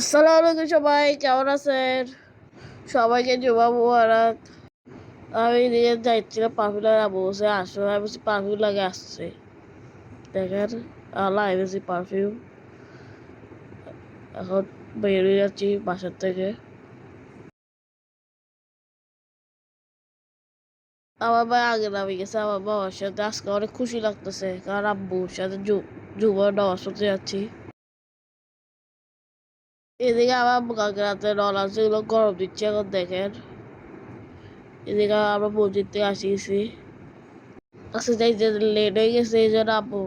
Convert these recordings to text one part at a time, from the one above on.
আসসালামু আলাইকুম সবাই, কেমন আছেন? সবাইকে জুমা মুবারক। আমি এদিকে যাইছিলাম পারফিউম লাগে আবু বসে আসো আমি বলছি পারফিউম লাগে আসছে। দেখেন, আল্লাহ এনেছি পারফিউম। এখন বেরিয়ে যাচ্ছি বাসার থেকে। আমার ভাই আগে নামে গেছে, আমার বাবার সাথে। আজকে অনেক খুশি লাগতেছে, কারণ আব্বুর সাথে জুমার নামাজ পড়তে যাচ্ছি। এদিকে আমার কাকরাতে রলা সেগুলো গরম দিচ্ছে এখন দেখেন। এদিকে আমরা মসজিদ থেকে আসিয়েছি। আজকে যাই যে লেট হয়ে গেছে, এই জন্য আব্বু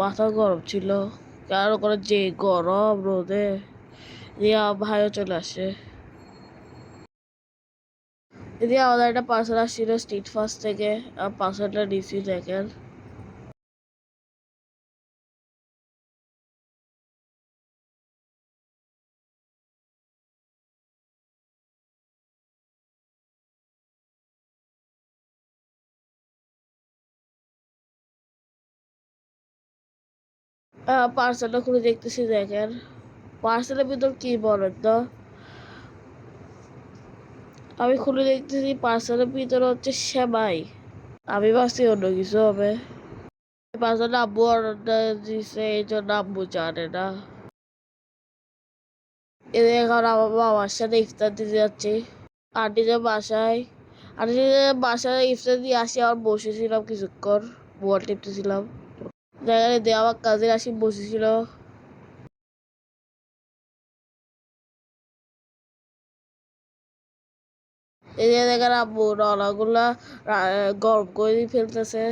মাথা গরম ছিল। কারণ ওখানে যে গরম রোদে, এদিকে আমার ভাইও চলে আসে। এদিকে আমাদের একটা পার্সেল আসছিল স্ট্রিট ফার্স্ট থেকে, আর পার্সেলটা নিচ্ছি দেখেন। পার্সেলটা খুলে দেখতেছি, দেখেন। পার্সেলের ভিতর কি বলেন তো? আমি খুলে দেখতেছি পার্সেলের ভিতরে হচ্ছে সেমাই। আমি ভাবছি অন্য কিছু হবে। পার্সেলটা আব্বু অর্ডার দিছে, এই জন্য আব্বু জানে না। এদের এখন আমার বাবার সাথে ইফতার দিতে যাচ্ছি। আন্টিদের বাসায়। আন্টিদের বাসায় ইফতার দিয়ে আসি আবার বসেছিলাম কিছুক্ষণ, মোবাইল টিপতেছিলাম। জায়গায় দিয়ে আমার কাজে আসি বসেছিল। এই যে দেখেন আব্বু গরম করে ফেলতেছে।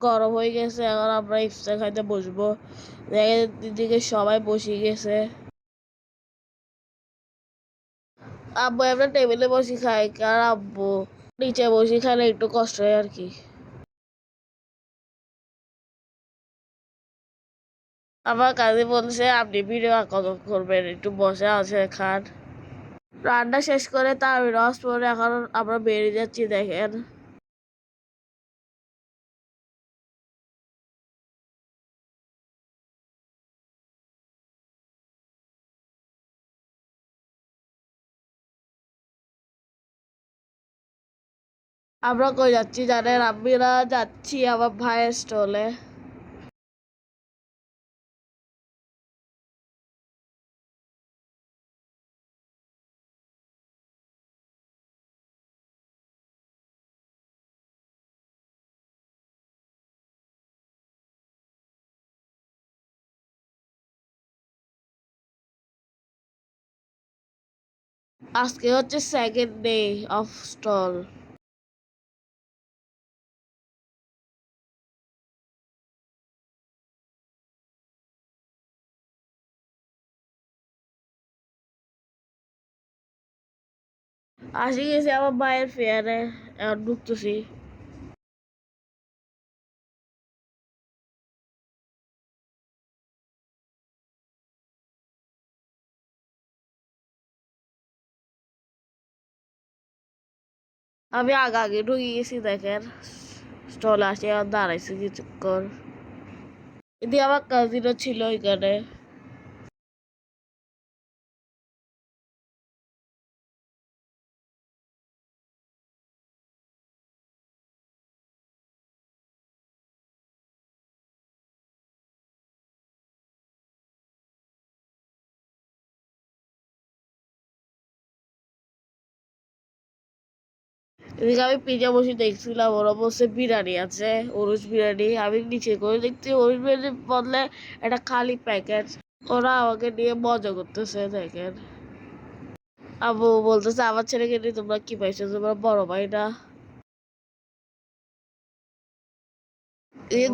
গরম হয়ে গেছে, এখন আমরা ইফতার খাইতে বসবো। দেখেন দিদিকে সবাই বসে গেছে। আব্বু আমরা টেবিলে বসে খাই কার আব্বু নিচে বসে খাইলে একটু কষ্ট হয় আর কি। আমার কাজে বলছে, আপনি ভিডিও কত করবেন, একটু বসে আছে খান। রান্না শেষ করে তার রস পরে এখন আমরা বেরিয়ে যাচ্ছি, দেখেন। আমরা কই যাচ্ছি, জানেন? আমরা যাচ্ছি আমার ভাইয়ের স্টলে আজকে হচ্ছে সেকেন্ড ডে অফ স্টল আসি গেছি আমার ভাইয়ের ফেয়ারে এখন ঢুকতেছি? আমি আগে আগে ঢুকে গেছি, দেখেন। স্টলে আসে আর দাঁড়াইছি কিছুক্ষণ। এদিকে আমার কাজিনও ছিল এখানে এদিকে আমি পিজা বসে দেখছিলাম, ওরা বসে বিরিয়ানি আছে অরুজ বিরিয়ানি আমি নিচে করে দেখছি অরুজ বিরিয়ানির বদলে একটা খালি প্যাকেট ওরা আমাকে নিয়ে মজা করতেছে, দেখেন। আবু বলতেছে, আমার ছেলেকে নিয়ে তোমরা কি পাইছো? তোমরা বড় ভাই না?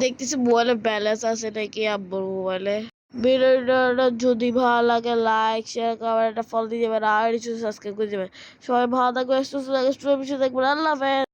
দেখতেছি মোবাইলে ব্যালেন্স আছে নাকি আব্বুর মোবাইলে? ভিডিওটা যদি ভালো লাগে লাইক শেয়ার কমেন্ট একটা ফলো দিয়ে দেবেন, আর সাবস্ক্রাইব করে দেবেন। সবাই ভালো থাকবে সুস্থ থাকবে দেখবেন আল্লাহ হাফেজ।